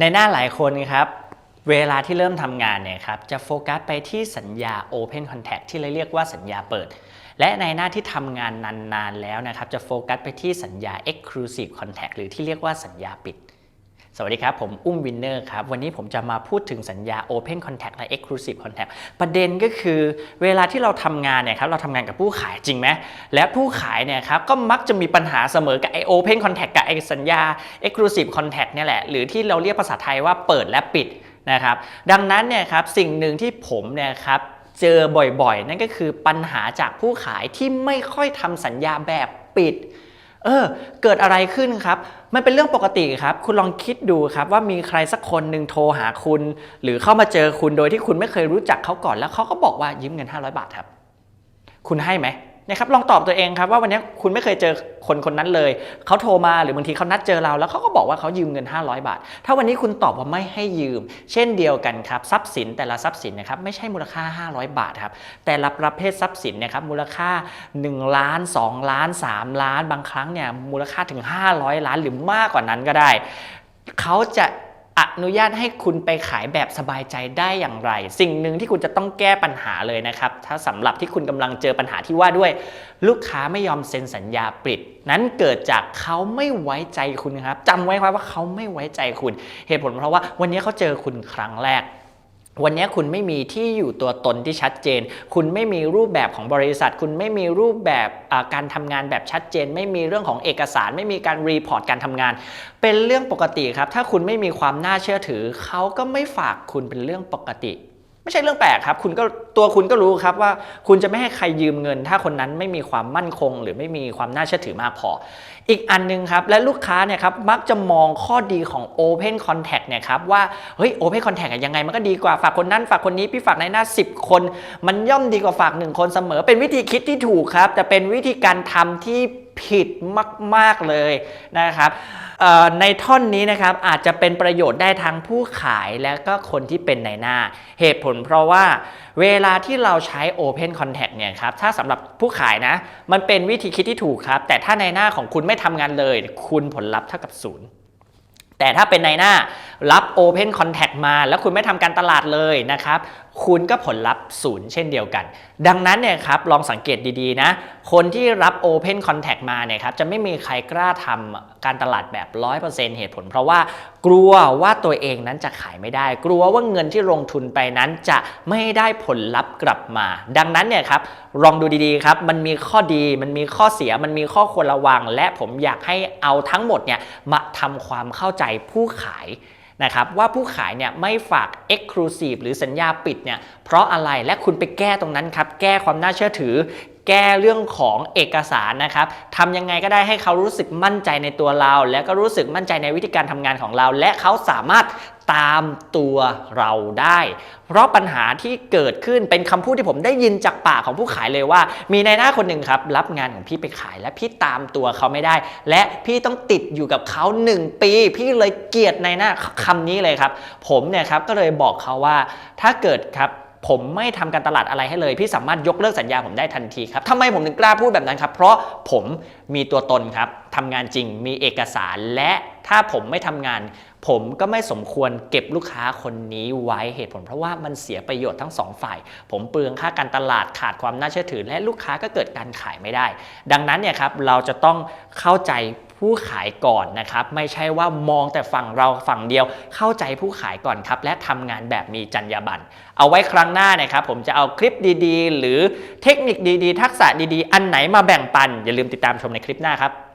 ในหน้าหลายคนครับ เวลาที่เริ่มทำงานเนี่ยครับจะโฟกัสไปที่สัญญา Open Contact ที่เราเรียกว่าสัญญาเปิด และในหน้าที่ทำงานนานๆแล้วนะครับจะโฟกัสไปที่สัญญา Exclusive Contact หรือที่เรียกว่าสัญญาปิด สวัสดีครับ ผมอุ้มวินเนอร์ครับ วันนี้ผมจะมาพูดถึงสัญญา Open Contact และ Exclusive Contact ประเด็นก็คือเวลาที่เราทำงานเนี่ยครับเราทำงานกับผู้ขายจริงไหมและผู้ขายเนี่ยครับก็มักจะมีปัญหาเสมอกับไอ Open Contact กับไอสัญญา Exclusive Contact เนี่ยแหละ หรือที่เราเรียกภาษาไทยว่าเปิดและปิดนะครับดังนั้นเนี่ยครับสิ่งหนึ่งที่ผมเนี่ยครับเจอบ่อยๆ นั่นก็คือปัญหาจากผู้ขายที่ไม่ค่อยทำสัญญาแบบปิด เออ เกิดอะไรขึ้นครับ มันเป็นเรื่องปกติครับ คุณลองคิดดูครับว่ามีใครสักคนหนึ่งโทรหาคุณ หรือเข้ามาเจอคุณโดยที่คุณไม่เคยรู้จักเขาก่อน แล้วเขาก็บอกว่ายืมเงิน 500 บาทครับ คุณให้ไหม นะครับลองตอบตัวเองครับว่าวันนี้คุณไม่เคยเจอคนคนนั้นเลย เขาโทรมาหรือบางทีเขานัดเจอเรา แล้วเขาก็บอกว่าเขายืมเงิน 500 บาท ถ้าวันนี้คุณตอบว่าไม่ให้ยืม เช่นเดียวกันครับทรัพย์สินแต่ละทรัพย์สินนะครับไม่ใช่มูลค่า 500 บาทครับแต่ละประเภททรัพย์สินนะครับมูลค่า 1 ล้าน 2 ล้าน 3 ล้าน บางครั้งเนี่ยมูลค่าถึง 500 ล้านหรือมากกว่านั้นก็ได้ เขาจะ อนุญาตให้คุณไปขายแบบสบายใจได้อย่างไร สิ่งหนึ่งที่คุณจะต้องแก้ปัญหาเลยนะครับ ถ้าสำหรับที่คุณกำลังเจอปัญหาที่ว่าด้วย ลูกค้าไม่ยอมเซ็นสัญญาปิด นั้นเกิดจากเขาไม่ไว้ใจคุณครับจำไว้ครับว่าเขาไม่ไว้ใจคุณ เหตุผลเพราะว่าวันนี้เขาเจอคุณครั้งแรก วันนี้คุณไม่มีที่อยู่ตัวตนที่ชัดเจน คุณไม่มีรูปแบบของบริษัท คุณไม่มีรูปแบบการทำงานแบบชัดเจน ไม่มีเรื่องของเอกสาร ไม่มีการรีพอร์ตการทำงาน เป็นเรื่องปกติครับ ถ้าคุณไม่มีความน่าเชื่อถือ เขาก็ไม่ฝากคุณเป็นเรื่องปกติ ไม่ใช่เรื่องแปลกครับ คุณก็ตัวคุณก็รู้ครับว่าคุณจะไม่ให้ใครยืมเงิน ถ้าคนนั้นไม่มีความมั่นคง หรือไม่มีความน่าเชื่อถือมากพอ อีกอันหนึงครับ และลูกค้าเนี่ยครับมักจะมองข้อดีของ Open Contact เนี่ยครับว่าเฮ้ย Open Contact ยังไงมันก็ดีกว่าฝากคนนั้นฝากคนนี้พี่ฝากในหน้า 10 คน มันย่อมดีกว่าฝากหนึ่งคนเสมอ เป็นวิธีคิดที่ถูกครับแต่เป็นวิธีการทำที่ ผิดมาก ๆ เลยนะครับในท่อนนี้นะครับอาจจะเป็นประโยชน์ได้ทั้งผู้ขายและก็คนที่เป็นในหน้า เหตุผลเพราะว่าเวลาที่เราใช้ Open Contact เนี่ยครับถ้าสำหรับผู้ขายนะ มันเป็นวิธีคิดที่ถูกครับ แต่ถ้าในหน้าของคุณไม่ทำงานเลย คุณผลลัพธ์เท่ากับศูนย์แต่ถ้าเป็นในหน้ารับ Open Contact มา แล้วคุณไม่ทำการตลาดเลยนะครับ คุณก็ผลลัพธ์ศูนย์เช่นเดียวกัน ดังนั้นเนี่ยครับลองสังเกตดีๆนะ คนที่รับ Open Contact มาเนี่ยครับจะไม่มีใครกล้าทำการตลาดแบบ 100%เหตุผล เพราะว่ากลัวว่าตัวเองนั้นจะขายไม่ได้ กลัวว่าเงินที่ลงทุนไปนั้นจะไม่ได้ผลลัพธ์กลับมา ดังนั้นเนี่ยครับลองดูดีๆครับมันมีข้อดีมันมีข้อเสียมันมีข้อควรระวัง และผมอยากให้เอาทั้งหมดเนี่ยมาทำความเข้าใจผู้ขาย นะครับว่าผู้ขายเนี่ยไม่ฝาก Exclusive หรือสัญญาปิดเนี่ยเพราะอะไรและคุณไปแก้ตรงนั้นครับแก้ความน่าเชื่อถือ แก้เรื่องของเอกสารนะครับทำยังไงก็ได้ให้เขารู้สึกมั่นใจในตัวเรา และก็รู้สึกมั่นใจในวิธีการทำงานของเรา และเขาสามารถตามตัวเราได้ เพราะปัญหาที่เกิดขึ้นเป็นคำพูดที่ผมได้ยินจากปากของผู้ขายเลยว่า มีนายหน้าคนหนึ่งครับ รับงานของพี่ไปขายและพี่ตามตัวเขาไม่ได้ และพี่ต้องติดอยู่กับเขา 1 ปี พี่เลยเกลียดนายหน้าคำนี้เลยครับ ผมเนี่ยครับก็เลยบอกเขาว่าถ้าเกิดครับ ผมไม่ทำการตลาดอะไรให้เลย พี่สามารถยกเลิกสัญญาผมได้ทันทีครับทำไมผมถึงกล้าพูดแบบนั้นครับ เพราะผมมีตัวตนครับทำงานจริงมีเอกสารและถ้าผมไม่ทำงาน ผมก็ไม่สมควรเก็บลูกค้าคนนี้ไว้เหตุผล เพราะว่ามันเสียประโยชน์ทั้งสองฝ่าย ผมเปลืองค่าการตลาดขาดความน่าเชื่อถือ และลูกค้าก็เกิดการขายไม่ได้ ดังนั้นเนี่ยครับเราจะต้องเข้าใจ ผู้ขายก่อนนะครับ ไม่ใช่ว่ามองแต่ฝั่งเราฝั่งเดียว เข้าใจผู้ขายก่อนครับ และทำงานแบบมีจรรยาบรรณเอาไว้ครั้งหน้านะครับ ผมจะเอาคลิปดีๆ หรือเทคนิคดีๆ ทักษะดีๆ อันไหนมาแบ่งปัน อย่าลืมติดตามชมในคลิปหน้าครับ